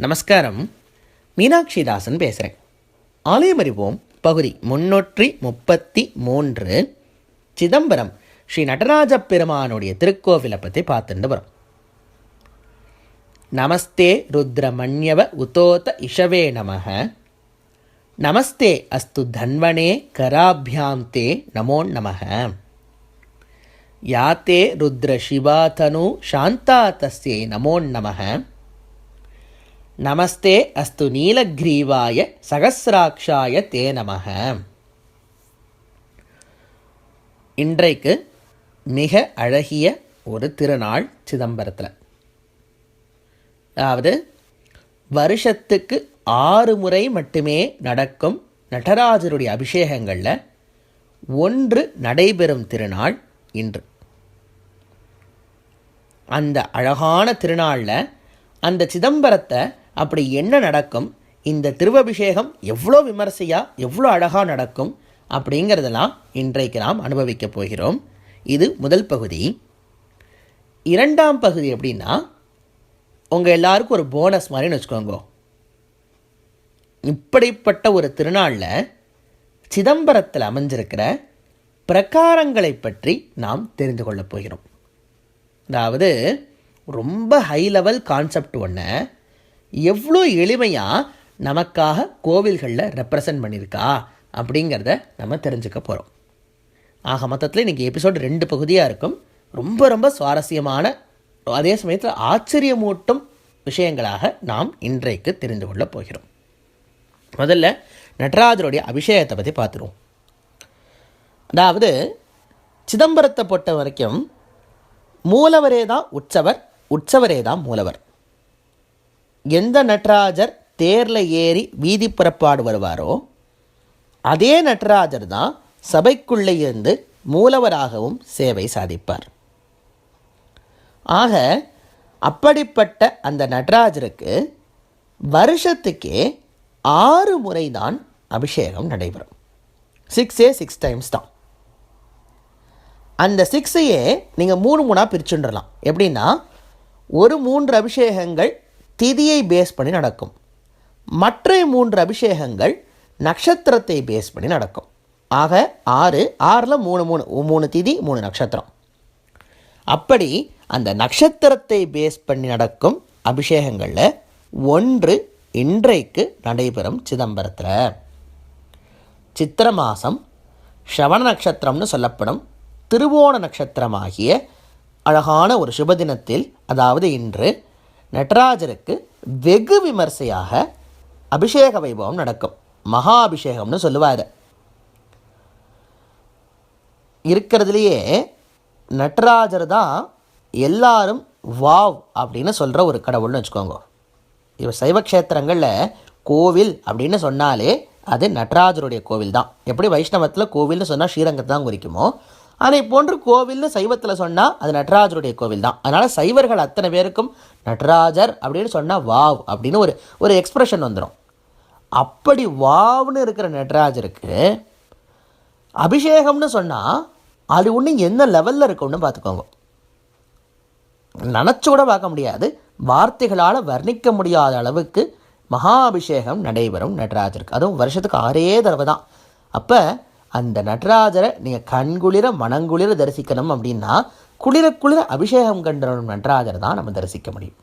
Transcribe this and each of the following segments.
நமஸ்காரம். மீனாட்சி தாசன் பேசுகிறேன் ஆலயம் அறிவோம் பகுதி முன்னூற்றி முப்பத்தி மூன்று சிதம்பரம் ஸ்ரீ நடராஜ பெருமானுடைய திருக்கோவிலை பற்றி பார்த்துட்டு வரோம். நமஸ்தே ருத்ரமண்யவ உதோத இஷவே நமக. நமஸ்தே அஸ்து தன்வனே கராபியாம் தே நமோ நமக. யாத்தே ருத்ர சிவாதனு சாந்தா தஸ்யை நமோ நமக. நமஸ்தே அஸ்து நீலக்ரீவாய சகசிராட்சாய தே நமக இன்றைக்கு மிக அழகிய ஒரு திருநாள் சிதம்பரத்தில். அதாவது வருஷத்துக்கு ஆறு முறை மட்டுமே நடக்கும் நடராஜருடைய அபிஷேகங்களில் ஒன்று நடைபெறும் திருநாள் இன்று. அந்த அழகான திருநாளில் அந்த சிதம்பரத்தை அப்படி என்ன நடக்கும்? இந்த திருவபிஷேகம் எவ்வளோ விமர்சையாக எவ்வளோ அழகாக நடக்கும்? அப்படிங்கிறதெல்லாம் இன்றைக்கு நாம் அனுபவிக்கப் போகிறோம். இது முதல் பகுதி. இரண்டாம் பகுதி எப்படின்னா உங்கள் எல்லாருக்கும் ஒரு போனஸ் மாதிரின்னு வச்சுக்கோங்க. இப்படிப்பட்ட ஒரு திருநாளில் சிதம்பரத்தில் அமைஞ்சிருக்கிற பிரகாரங்களை பற்றி நாம் தெரிந்து கொள்ளப் போகிறோம். அதாவது ரொம்ப ஹை லெவல் கான்செப்ட் ஒன்று எவ்வளோ எளிமையாக நமக்காக கோவில்களில் ரெப்ரசன்ட் பண்ணியிருக்கா அப்படிங்கிறத நம்ம தெரிஞ்சுக்க போகிறோம் ஆக மொத்தத்தில் இன்றைக்கி எபிசோடு ரெண்டு பகுதியாக இருக்கும். ரொம்ப ரொம்ப சுவாரஸ்யமான அதே சமயத்தில் ஆச்சரியமூட்டும் விஷயங்களாக நாம் இன்றைக்கு தெரிந்து கொள்ளப் போகிறோம். முதல்ல நடராஜருடைய அபிஷேகத்தை பற்றி பார்த்துருவோம். அதாவது சிதம்பரத்தை பொறுத்த வரைக்கும் மூலவரே தான் உற்சவர் உற்சவரே தான் மூலவர். எந்த நடராஜர் தேரில் ஏறி வீதி புறப்பாடு வருவாரோ அதே நடராஜர் தான் சபைக்குள்ளே இருந்து மூலவராகவும் சேவை சாதிப்பார். ஆக அப்படிப்பட்ட அந்த நடராஜருக்கு வருஷத்துக்கே ஆறு முறை தான் அபிஷேகம் நடைபெறும். சிக்ஸே சிக்ஸ் டைம்ஸ் தான். அந்த சிக்ஸையே நீங்கள் மூணு மூணாக பிரிச்சுன்றலாம் எப்படின்னா ஒரு மூன்று அபிஷேகங்கள் திதியை பேஸ் பண்ணி நடக்கும். மற்ற மூன்று அபிஷேகங்கள் நட்சத்திரத்தை பேஸ் பண்ணி நடக்கும். ஆக ஆறு ஆறில் மூணு மூணு மூணு திதி மூணு நட்சத்திரம். அப்படி அந்த நட்சத்திரத்தை பேஸ் பண்ணி நடக்கும் அபிஷேகங்களில் ஒன்று இன்றைக்கு நடைபெறும் சிதம்பரத்தில். சித்திர மாதம் ஸ்ரவண நட்சத்திரம்னு சொல்லப்படும். திருவோண நட்சத்திரமாகிய அழகான ஒரு சுபதினத்தில் அதாவது இன்று நடராஜருக்கு வெகு விமர்சையாக அபிஷேக வைபவம் நடக்கும். மகா அபிஷேகம்னு சொல்லுவார். இருக்கிறதுலையே நடராஜர் தான் எல்லாரும் வாவ் அப்படின்னு சொல்கிற ஒரு கடவுள்னு வச்சுக்கோங்க. இவர் சைவ க்ஷேத்திரங்களில் கோவில் அப்படின்னு சொன்னாலே அது நடராஜருடைய கோவில் தான். எப்படி வைஷ்ணவத்தில் கோவில்னு சொன்னால் ஸ்ரீரங்கத்தை தான் குறிக்குமோ அதை போன்று கோவில்னு சைவத்தில் சொன்னால் அது நடராஜருடைய கோவில் தான் அதனால் சைவர்கள் அத்தனை பேருக்கும் நடராஜர் அப்படின்னு சொன்னால் வாவ் அப்படின்னு ஒரு ஒரு எக்ஸ்ப்ரெஷன் வந்துடும் அப்படி வாவ்னு இருக்கிற நடராஜருக்கு அபிஷேகம்னு சொன்னால் அது ஒன்று என்ன லெவலில் இருக்கும்னு பார்த்துக்கோங்க. நினச்சி கூட பார்க்க முடியாது. வார்த்தைகளால் வர்ணிக்க முடியாத அளவுக்கு மகாபிஷேகம் நடைபெறும் நடராஜருக்கு. அதுவும் வருஷத்துக்கு ஆறே தடவை தான் அப்போ அந்த நடராஜரை நீங்கள் கண்குளிர மனங்குளிர தரிசிக்கணும் அப்படின்னா குளிர குளிர அபிஷேகம் கண்டனும் நடராஜரை தான் நம்ம தரிசிக்க முடியும்.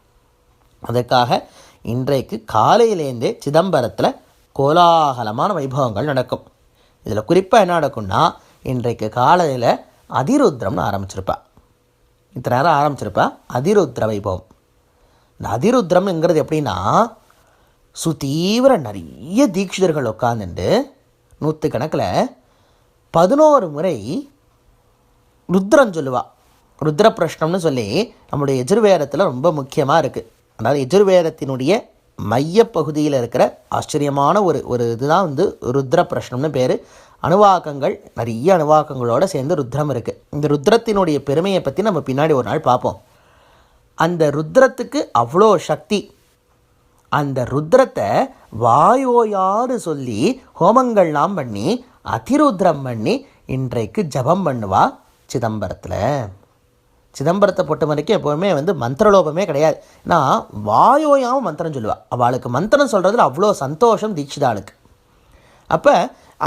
அதற்காக இன்றைக்கு காலையிலேருந்தே சிதம்பரத்தில் கோலாகலமான வைபவங்கள் நடக்கும். இதில் குறிப்பாக என்ன நடக்கும்னா இன்றைக்கு காலையில் அதிருத்ரம்னு ஆரம்பிச்சிருப்பா. இத்தனை நேரம் ஆரம்பிச்சிருப்பா அதிருத்ர வைபவம். இந்த அதிருத்ரம்ங்கிறது எப்படின்னா சுதீவிர நிறைய தீட்சிதர்கள் உட்காந்துட்டு நூற்றுக்கணக்கில் பதினோரு முறை ருத்ரம் சொல்லுவா. ருத்ர பிரஷ்னம்னு சொல்லி நம்முடைய எஜுர்வேதத்தில் ரொம்ப முக்கியமாக இருக்குது அதாவது எஜுர்வேதத்தினுடைய மையப்பகுதியில் இருக்கிற ஆச்சரியமான ஒரு ஒரு இதுதான் வந்து ருத்ர பிரஷ்னம்னு பேர். அணுவாக்கங்கள் நிறைய அணுவாக்கங்களோடு சேர்ந்து ருத்ரம் இருக்குது இந்த ருத்ரத்தினுடைய பெருமையை பற்றி நம்ம பின்னாடி ஒரு நாள் பார்ப்போம். அந்த ருத்ரத்துக்கு அவ்வளோ சக்தி. அந்த ருத்ரத்தை வாயோயாறு சொல்லி ஹோமங்கள்லாம் பண்ணி அதிருத்ரம் பண்ணி இன்றைக்கு ஜபம் பண்ணுவா? சிதம்பரத்தில். சிதம்பரத்தை பொறுத்த வரைக்கும் எப்போவுமே வந்து மந்திரலோபமே கிடையாது. ஏன்னா வாயோயாவும் மந்திரம் சொல்லுவாள் அவளுக்கு மந்திரம் சொல்கிறதுல அவ்வளோ சந்தோஷம் தீட்சிதாளுக்கு அப்போ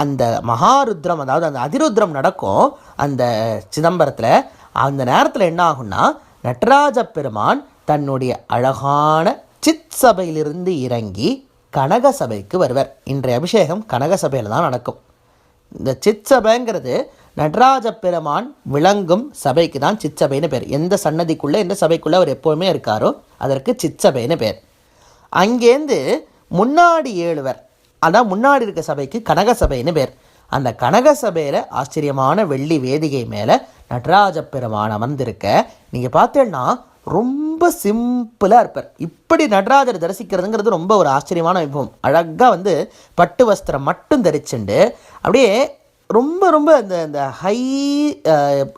அந்த மகாருத்ரம் அதாவது அந்த அதிருத்ரம் நடக்கும் அந்த சிதம்பரத்தில். அந்த நேரத்தில் என்ன ஆகும்னா நடராஜ பெருமான் தன்னுடைய அழகான சித் சபையிலிருந்து இறங்கி கனக சபைக்கு வருவர். இன்றைய அபிஷேகம் கனக சபையில் தான் நடக்கும். இந்த சிச்சபைங்கிறது நடராஜ பெருமான் விளங்கும் சபைக்கு தான் சிச்சபைன்னு பேர். எந்த சன்னதிக்குள்ளே எந்த சபைக்குள்ளே அவர் எப்போவுமே இருக்காரோ அதற்கு சிச்சபைன்னு பேர். அங்கேருந்து முன்னாடி ஏழுவர் அதான் முன்னாடி இருக்க சபைக்கு கனக சபைன்னு பேர். அந்த கனக சபையில் ஆச்சரியமான வெள்ளி வேதிகை மேலே நடராஜ பெருமான் அமர்ந்திருக்க நீங்கள் பார்த்தேன்னா ரொம்ப ரொம்ப சிம்பிளாக இருப்பார். இப்படி நடராஜர் தரிசிக்கிறதுங்கிறது ரொம்ப ஒரு ஆச்சரியமான விபம் அழகாக வந்து பட்டு வஸ்திரம் மட்டும் தரிச்சுண்டு அப்படியே ரொம்ப ரொம்ப இந்த இந்த ஹை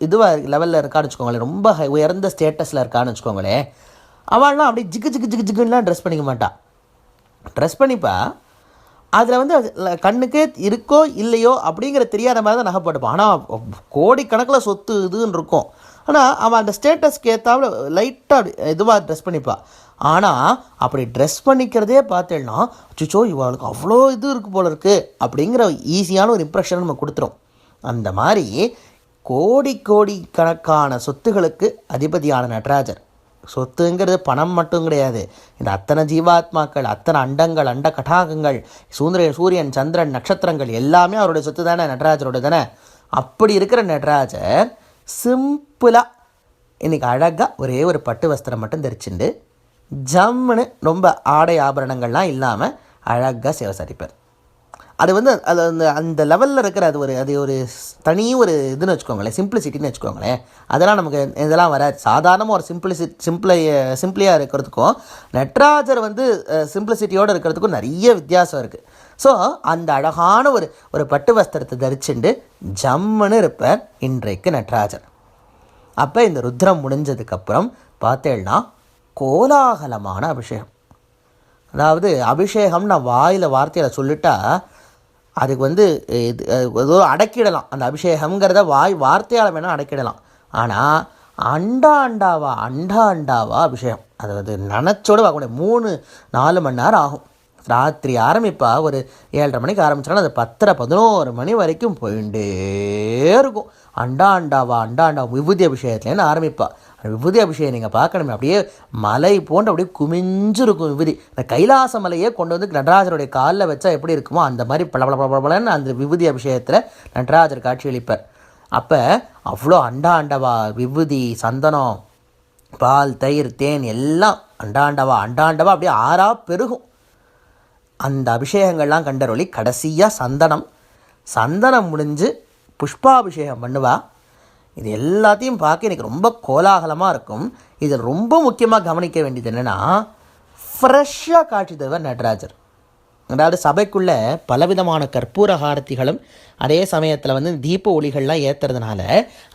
இதுவாக லெவலில் இருக்கான்னு வச்சுக்கோங்களேன். ரொம்ப ஹை உயர்ந்த ஸ்டேட்டஸில் இருக்கான்னு வச்சுக்கோங்களேன். அவள்லாம் அப்படியே ஜிகு ஜிகு ஜிகு ஜிகுன்னுலாம் ட்ரெஸ் பண்ணிக்க மாட்டான் ட்ரெஸ் பண்ணிப்பா. அதில் வந்து அது கண்ணுக்கே இருக்கோ இல்லையோ அப்படிங்கிற தெரியாத மாதிரி தான் நகை போட்டுப்பான் ஆனால் கோடிக்கணக்கில் சொத்து இதுன்னு இருக்கும். ஆனால் அவன் அந்த ஸ்டேட்டஸ்க்கு ஏற்றாவில் லைட்டாக இதுவாக ட்ரெஸ் பண்ணிப்பாள் ஆனால் அப்படி ட்ரெஸ் பண்ணிக்கிறதே பார்த்தேன்னா சுச்சோ இவளுக்கு அவ்வளோ இது இருக்குது போல இருக்குது அப்படிங்கிற ஈஸியான ஒரு இம்ப்ரெஷன் நம்ம கொடுத்துரும். அந்த மாதிரி கோடி கோடி கணக்கான சொத்துகளுக்கு அதிபதியான நடராஜர். சொத்துங்கிறது பணம் மட்டும் கிடையாது. இந்த அத்தனை ஜீவாத்மாக்கள் அத்தனை அண்டங்கள் அண்ட கடாகங்கள் சூந்திர சூரியன் சந்திரன் நட்சத்திரங்கள் எல்லாமே அவருடைய சொத்து தானே நடராஜரோட தானே அப்படி இருக்கிற நடராஜர் சிம்பிளாக இன்றைக்கி அழகாக ஒரே ஒரு பட்டு வஸ்திரம் மட்டும் தெரிச்சுண்டு ஜம்முன்னு ரொம்ப ஆடை ஆபரணங்கள்லாம் இல்லாமல் அழகாக சேவை சாதிப்பார் அது வந்து அது அந்த அந்த லெவலில் இருக்கிற அது ஒரு அது ஒரு தனி ஒரு இதுன்னு வச்சுக்கோங்களேன் சிம்பிளிசிட்டின்னு வச்சுக்கோங்களேன். அதெல்லாம் நமக்கு இதெல்லாம் வராது. சாதாரணமாக ஒரு சிம்பிளிசி சிம்பிளை சிம்பிளியாக இருக்கிறதுக்கும் நட்ராஜர் வந்து சிம்பிளிசிட்டியோடு இருக்கிறதுக்கும் நிறைய வித்தியாசம் இருக்குது ஸோ அந்த அழகான ஒரு ஒரு பட்டு வஸ்திரத்தை தரிச்சுண்டு ஜம்முன்னு இருப்பார் இன்றைக்கு நட்ராஜர். அப்போ இந்த ருத்ரம் முடிஞ்சதுக்கப்புறம் பார்த்தேன்னா கோலாகலமான அபிஷேகம். அதாவது அபிஷேகம் நான் வாயில் வார்த்தையில் சொல்லிட்டா அதுக்கு வந்து இது ஏதோ அடக்கிடலாம். அந்த அபிஷேகம்ங்கிறத வாய் வார்த்தையால் வேணால் அடக்கிடலாம். ஆனால் அண்டா அண்டாவா அண்டா அண்டாவா அபிஷேகம். அதாவது நினச்சோடு வாங்கக்கூடிய மூணு நாலு மணி நேரம் ஆகும். ராத்திரி ஆரம்பிப்பா. ஒரு ஏழரை மணிக்கு ஆரம்பித்தாலும் அது பத்தரை பதினோரு மணி வரைக்கும் போயிட்டே இருக்கும். அண்டா அண்டாவா அண்டா அண்டா விபூதி அபிஷேகத்துலேருந்து ஆரம்பிப்பா. விபூதி அபிஷேகம் நீங்கள் பார்க்கணுமே அப்படியே மலை போன்று அப்படியே குமிஞ்சிருக்கும் விபூதி. இந்த கைலாச மலையே கொண்டு வந்து நடராஜருடைய காலில் வச்சா எப்படி இருக்குமோ அந்த மாதிரி பல பல அந்த விபூதி அபிஷேகத்தில் நடராஜர் காட்சியளிப்பார் அப்போ அவ்வளோ அண்டா அண்டவா விபூதி சந்தனம் பால் தயிர் தேன் எல்லாம் அண்டாண்டவா அண்டாண்டவா அப்படியே ஆறா பெருகும். அந்த அபிஷேகங்கள்லாம் கண்டரொளி கடைசியாக சந்தனம். சந்தனம் முடிஞ்சு புஷ்பாபிஷேகம் பண்ணுவா. இது எல்லாத்தையும் பார்க்க எனக்கு ரொம்ப கோலாகலமாக இருக்கும். இதில் ரொம்ப முக்கியமாக கவனிக்க வேண்டியது என்னென்னா ஃப்ரெஷ்ஷாக காட்சி தருவார் நடராஜர். அதாவது சபைக்குள்ளே பலவிதமான கற்பூரகாரத்திகளும் அதே சமயத்தில் வந்து தீப ஒளிகள்லாம் ஏற்றுறதுனால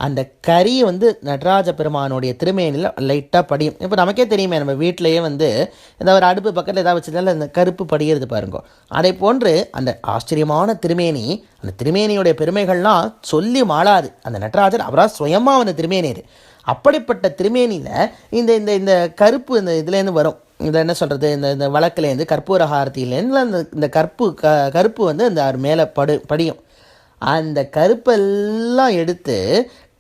அந்த கறி வந்து நடராஜ பெருமானுடைய திருமேனியில் லைட்டாக படியும். இப்போ நமக்கே தெரியுமே நம்ம வீட்டிலேயே வந்து இந்த ஒரு அடுப்பு பக்கத்தில் ஏதாவது வச்சதால அந்த கருப்பு படிகிறது பாருங்க. அதை போன்று அந்த ஆச்சரியமான திருமேனி அந்த திருமேனியுடைய பெருமைகள்லாம் சொல்லி மாளாது. அந்த நடராஜர் அவராக சுயமாக அந்த திருமேனியர் அப்படிப்பட்ட திருமேனியில் இந்த இந்த இந்த கருப்பு இந்த இதுலேருந்து வரும். இந்த என்ன சொல்கிறது இந்த இந்த வழக்குலேருந்து கற்பூரஹாரத்திலேருந்து அந்த இந்த கற்பு க கருப்பு வந்து அந்த அவர் மேலே படு படியும். அந்த கருப்பெல்லாம் எடுத்து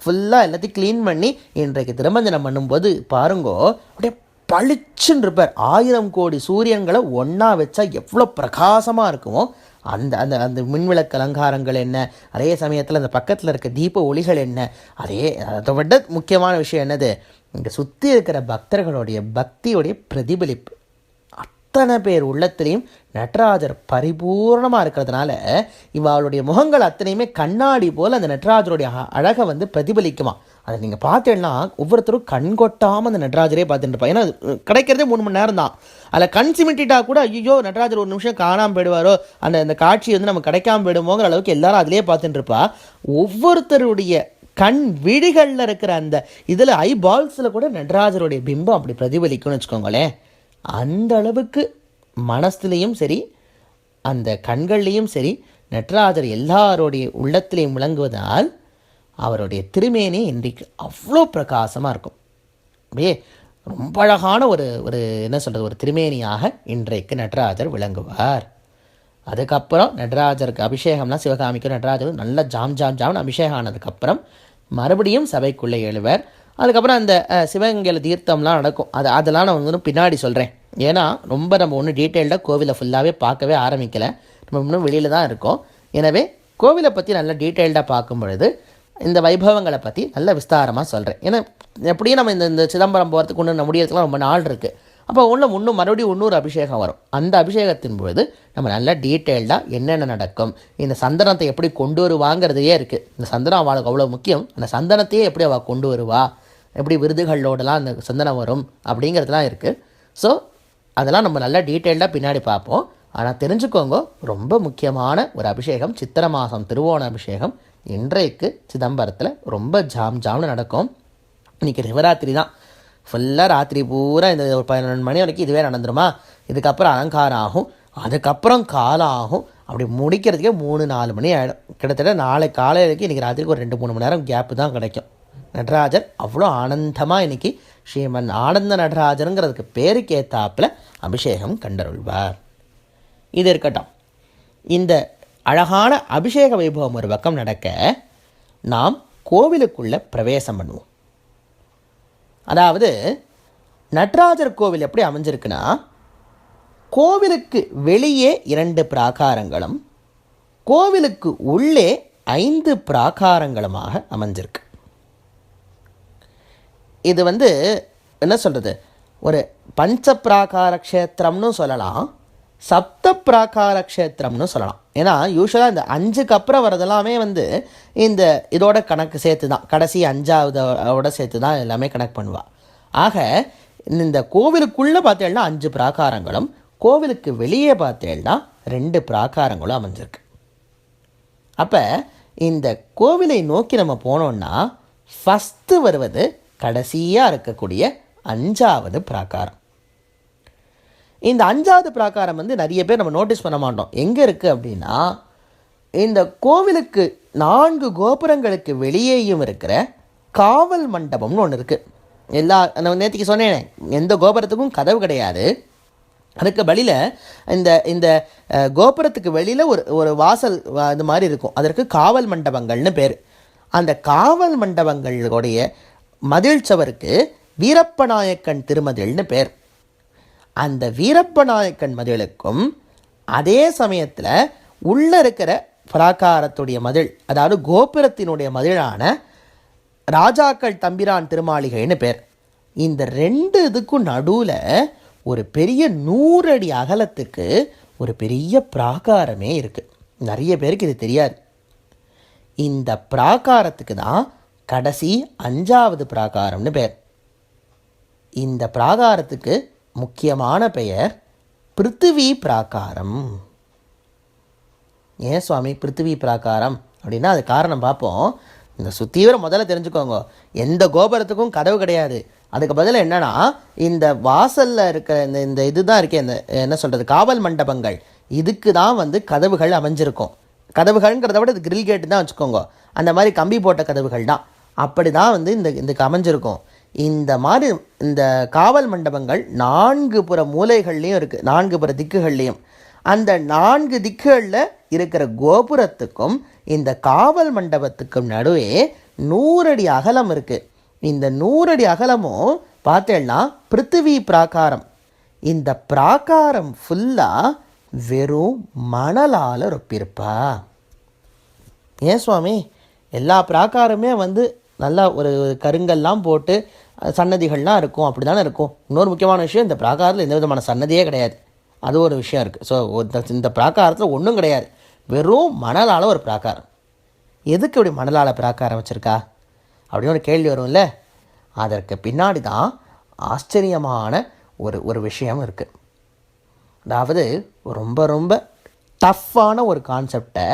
ஃபுல்லாக எல்லாத்தையும் க்ளீன் பண்ணி இன்றைக்கு திருமஞ்சனம் பண்ணும்போது பாருங்கோ அப்படியே பளிச்சுன்னு இருப்பார் ஆயிரம் கோடி சூரியன்களை ஒன்றா வச்சா எவ்வளோ பிரகாசமாக இருக்குமோ அந்த அந்த அந்த மின்விளக்கு அலங்காரங்கள் என்ன அதே சமயத்தில் அந்த பக்கத்தில் இருக்க தீப ஒளிகள் என்ன அதே அதை விட முக்கியமான விஷயம் என்னது இங்கே சுற்றி இருக்கிற பக்தர்களுடைய பக்தியுடைய பிரதிபலிப்பு. அத்தனை பேர் உள்ளத்திலையும் நடராஜர் பரிபூர்ணமாக இருக்கிறதுனால இவளுடைய முகங்கள் அத்தனையுமே கண்ணாடி போல் அந்த நடராஜருடைய அ- அழகை வந்து பிரதிபலிக்குமா. அதை நீங்கள் பார்த்தேன்னா ஒவ்வொருத்தரும் கண் கொட்டாமல் அந்த நடராஜரே பார்த்துட்டு இருப்பா ஏன்னா கிடைக்கிறதே மூணு மணி நேரம் தான் அதில் கண் சிமிட்டிட்டா கூட ஐயோ நடராஜர் ஒரு நிமிஷம் காணாமல் போயிடுவாரோ அந்த அந்த காட்சி வந்து நம்ம கிடைக்காம போயிடுமோங்கிற அளவுக்கு எல்லாரும் அதிலே பார்த்துட்டு இருப்பா. ஒவ்வொருத்தருடைய கண் விழிகளில் இருக்கிற அந்த இதில் ஐ பால்ஸில் கூட நடராஜருடைய பிம்பம் அப்படி பிரதிபலிக்கும்னு வச்சுக்கோங்களேன். அந்த அளவுக்கு மனசுலேயும் சரி அந்த கண்கள்லேயும் சரி நடராஜர் எல்லாருடைய உள்ளத்திலையும் விளங்குவதால் அவருடைய திருமேனி இன்றைக்கு அவ்வளோ பிரகாசமாக இருக்கும். அப்படியே ரொம்ப அழகான ஒரு ஒரு என்ன சொல்கிறது ஒரு திருமேனியாக இன்றைக்கு நடராஜர் விளங்குவார். அதுக்கப்புறம் நடராஜருக்கு அபிஷேகம்லாம் சிவகாமிக்கும் நடராஜருக்கு நல்ல ஜாம் ஜாம் ஜாம்னு அபிஷேகம் ஆனதுக்கப்புறம் மறுபடியும் சபைக்குள்ளே எழுவர். அதுக்கப்புறம் அந்த சிவகங்கையில் தீர்த்தம்லாம் நடக்கும். அது அதெல்லாம் நான் வந்து பின்னாடி சொல்கிறேன் ஏன்னா ரொம்ப நம்ம ஒன்றும் டீட்டெயில்டாக கோவிலை ஃபுல்லாகவே பார்க்கவே ஆரம்பிக்கலை. நம்ம இன்னும் வெளியில் தான் இருக்கோம். எனவே கோவிலை பற்றி நல்லா டீட்டெயில்டாக பார்க்கும் பொழுது இந்த வைபவங்களை பற்றி நல்ல விஸ்தாரமாக சொல்கிறேன் ஏன்னா எப்படியும் நம்ம இந்த இந்த சிதம்பரம் போகிறதுக்கு ஒன்று முடியறதுக்குலாம் ரொம்ப நாள் இருக்குது அப்போ ஒன்று இன்னும் மறுபடியும் இன்னொரு அபிஷேகம் வரும். அந்த அபிஷேகத்தின் பொழுது நம்ம நல்லா டீட்டெயில்டாக என்னென்ன நடக்கும் இந்த சந்தனத்தை எப்படி கொண்டு வருவாங்கிறதையே இருக்குது இந்த சந்தனம் அவளுக்கு அவ்வளோ முக்கியம். அந்த சந்தனத்தையே எப்படி அவள் கொண்டு வருவா? எப்படி விருதுகளோடலாம் அந்த சந்தனம் வரும் அப்படிங்கிறதுலாம் இருக்குது ஸோ அதெல்லாம் நம்ம நல்லா டீட்டெயில்டாக பின்னாடி பார்ப்போம். ஆனால் தெரிஞ்சுக்கோங்க ரொம்ப முக்கியமான ஒரு அபிஷேகம் சித்திரை மாதம் திருவோண அபிஷேகம். இன்றைக்கு சிதம்பரத்தில் ரொம்ப ஜாம் ஜாம்னு நடக்கும். இன்றைக்கி சிவராத்திரி தான். ஃபுல்லாக ராத்திரி பூரா இந்த ஒரு பதினொன்று மணி வரைக்கும் இதுவே நடந்துருமா? இதுக்கப்புறம் அலங்காரம் ஆகும். அதுக்கப்புறம் காலம் ஆகும். அப்படி முடிக்கிறதுக்கே மூணு நாலு மணி ஆகிடும் கிட்டத்தட்ட நாளை காலையிலக்கு இன்றைக்கி ராத்திரிக்கு ஒரு ரெண்டு மூணு மணி நேரம் கேப்பு தான் கிடைக்கும். நடராஜர் அவ்வளோ ஆனந்தமாக இன்றைக்கி ஸ்ரீமன் ஆனந்த நடராஜருங்கிறதுக்கு பேருக்கு ஏத்தாப்புல அபிஷேகம் கண்டருள்வார். இது இருக்கட்டும். இந்த அழகான அபிஷேக வைபவம் ஒரு பக்கம் நடக்க நாம் கோவிலுக்குள்ளே பிரவேசம் பண்ணுவோம். அதாவது நடராஜர் கோவில் எப்படி அமைஞ்சிருக்குன்னா கோவிலுக்கு வெளியே இரண்டு பிராகாரங்களும் கோவிலுக்கு உள்ளே ஐந்து பிராகாரங்களுமாக அமைஞ்சிருக்கு. இது வந்து என்ன சொல்கிறது ஒரு பஞ்ச பிராகார க்ஷேத்திரம்னு சொல்லலாம். சப்த பிராகார க்ஷேத்திரம்னு சொல்லலாம். ஏன்னா யூஸ்வலாக இந்த அஞ்சுக்கு அப்புறம் வரதெல்லாமே வந்து இந்த இதோட கணக்கு சேர்த்து தான் கடைசி அஞ்சாவதோட சேர்த்து தான் எல்லாமே கணக்கு பண்ணுவாள் ஆக இந்த கோவிலுக்குள்ளே பார்த்தேன்னா அஞ்சு பிராகாரங்களும் கோவிலுக்கு வெளியே பார்த்தேன்னா ரெண்டு பிராகாரங்களும் அமைஞ்சிருக்கு. அப்போ இந்த கோவிலை நோக்கி நம்ம போனோம்னா ஃபஸ்ட்டு வருவது கடைசியாக இருக்கக்கூடிய அஞ்சாவது பிராகாரம். இந்த அஞ்சாவது பிராகாரம் வந்து நிறைய பேர் நம்ம நோட்டீஸ் பண்ண மாட்டோம். எங்கே இருக்குது அப்படின்னா இந்த கோவிலுக்கு நான்கு கோபுரங்களுக்கு வெளியேயும் இருக்கிற காவல் மண்டபம்னு ஒன்று இருக்குது எல்லா நான் நேற்றுக்கு சொன்னேனே எந்த கோபுரத்துக்கும் கதவு கிடையாது. அதுக்கு வெளியில் இந்த இந்த கோபுரத்துக்கு வெளியில் ஒரு ஒரு வாசல் இது மாதிரி இருக்கும். அதற்கு காவல் மண்டபங்கள்னு பேர். அந்த காவல் மண்டபங்களுடைய மதில் சவருக்கு வீரப்பநாயக்கன் திருமதில்னு பேர். அந்த வீரப்பநாயக்கன் மதிலுக்கும் அதே சமயத்தில் உள்ளே இருக்கிற பிராகாரத்துடைய மதில் அதாவது கோபுரத்தினுடைய மதிலான ராஜாக்கள் தம்பிரான் திருமாளிகைன்னு பேர். இந்த ரெண்டு இதுக்கும் நடுவில் ஒரு பெரிய நூறடி அகலத்துக்கு ஒரு பெரிய பிராகாரமே இருக்குது நிறைய பேருக்கு இது தெரியாது. இந்த பிராகாரத்துக்கு தான் கடைசி அஞ்சாவது பிராகாரம்னு பேர். இந்த பிராகாரத்துக்கு முக்கியமான பெயர் பிருத்திவி பிராகாரம். ஏன் சுவாமி பிருத்திவி பிராகாரம்? அப்படின்னா அது காரணம் பார்ப்போம். இந்த சுத்தீவிரம் முதல்ல தெரிஞ்சுக்கோங்க. எந்த கோபுரத்துக்கும் கதவு கிடையாது. அதுக்கு பதில் என்னென்னா இந்த வாசலில் இருக்க இந்த இந்த இதுதான் இருக்கே இந்த என்ன சொல்கிறது காவல் மண்டபங்கள். இதுக்கு தான் வந்து கதவுகள் அமைஞ்சிருக்கும். கதவுகள்ங்கிறத விட இது கிரில் கேட்டு தான் வச்சுக்கோங்க. அந்த மாதிரி கம்பி போட்ட கதவுகள் தான். அப்படி தான் வந்து இந்த இதுக்கு அமைஞ்சிருக்கும். இந்த மாதிரி இந்த காவல் மண்டபங்கள் நான்கு புற மூலைகள்லையும் இருக்குது நான்கு புற திக்குகள்லேயும். அந்த நான்கு திக்குகளில் இருக்கிற கோபுரத்துக்கும் இந்த காவல் மண்டபத்துக்கும் நடுவே நூறடி அகலம் இருக்குது இந்த நூறடி அகலமும் பார்த்தேன்னா பிருத்திவி பிராகாரம். இந்த பிராகாரம் ஃபுல்லாக வெறும் மணலால் ரொப்பியிருப்பா. ஏன் சுவாமி? எல்லா பிராகாரமே வந்து நல்லா ஒரு கருங்கல்லாம் போட்டு சன்னதிகள்லாம் இருக்கும் அப்படி தானே இருக்கும். இன்னொரு முக்கியமான விஷயம் இந்த பிராகாரத்தில் எந்த விதமான சன்னதியே கிடையாது. அது ஒரு விஷயம் இருக்குது ஸோ இந்த பிராகாரத்தில் ஒன்றும் கிடையாது. வெறும் மணலால் ஒரு பிராகாரம். எதுக்கு இப்படி மணலால் பிராகாரம் வச்சுருக்கா? அப்படின்னு ஒரு கேள்வி வரும்ல. அதற்கு பின்னாடி தான் ஆச்சரியமான ஒரு ஒரு விஷயம் இருக்குது அதாவது ரொம்ப ரொம்ப டஃப்பான ஒரு கான்செப்டை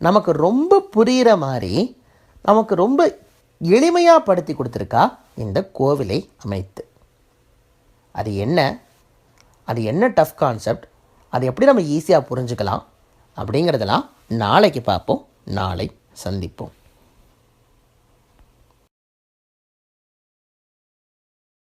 நமக்கு ரொம்ப புரிகிற மாதிரி நமக்கு ரொம்ப எளிமையாக படுத்தி கொடுத்துருக்கா? இந்த கோவிலை அமைத்து. அது என்ன? அது என்ன டஃப் கான்செப்ட் அது எப்படி நம்ம ஈஸியாக புரிஞ்சுக்கலாம்? அப்படிங்கிறதெல்லாம் நாளைக்கு பார்ப்போம். நாளை சந்திப்போம்.